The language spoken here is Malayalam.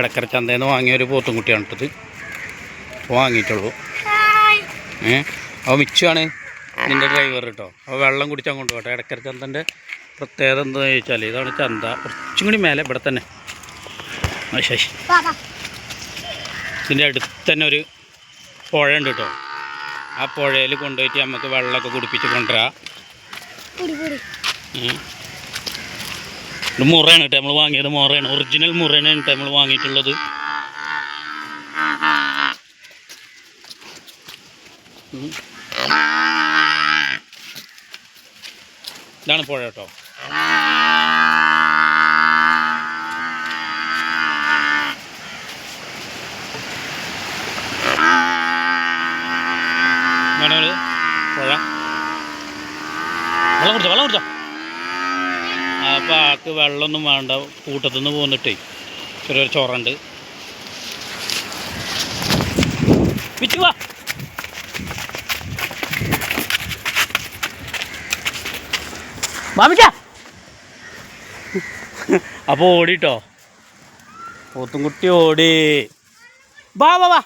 ഇടക്കര ചന്തയിൽ നിന്ന് വാങ്ങിയ ഒരു പോത്തും കുട്ടിയാണ് ഇട്ടത് വാങ്ങിയിട്ടുള്ളൂ. ഏ അപ്പോൾ മിച്ചമാണ് നിന്റെ ഡ്രൈവർ കേട്ടോ അപ്പോൾ വെള്ളം കുടിച്ചാൽ കൊണ്ടുപോകട്ടെ. ഇടക്കര ചന്തന്റെ പ്രത്യേകത എന്താണെന്ന് ചോദിച്ചാൽ ഇതാണ് ചന്ത. കുറച്ചും കൂടി മേലെ ഇവിടെ തന്നെ. ശശി ഇതിന്റെ അടുത്ത് തന്നെ ഒരു പുഴ ഉണ്ട് കേട്ടോ. ആ പുഴയിൽ കൊണ്ടുപോയിട്ട് നമുക്ക് വെള്ളമൊക്കെ കുടിപ്പിച്ച് കൊണ്ടുവരാം. ഇത് മുറയാണ് കേട്ടോ. നമ്മൾ വാങ്ങിയത് മുറയാണ്. ഒറിജിനൽ മുറയാണ് കേട്ടോ നമ്മൾ വാങ്ങിയിട്ടുള്ളത്. ഇതാണ് പുഴ കേട്ടോ. വേണോ പുഴ. വെള്ളം കുടിച്ചോ വെള്ളം കുടിച്ചോ. അപ്പോൾ ആൾക്ക് വെള്ളമൊന്നും വേണ്ട. കൂട്ടത്തു നിന്ന് പോന്നിട്ടേ ചെറിയൊരു ചോറുണ്ട്. പിച്ചു വാ. അപ്പോൾ ഓടിട്ടോ? പോത്തുംകുട്ടി ഓടി. വാ വാ വാ.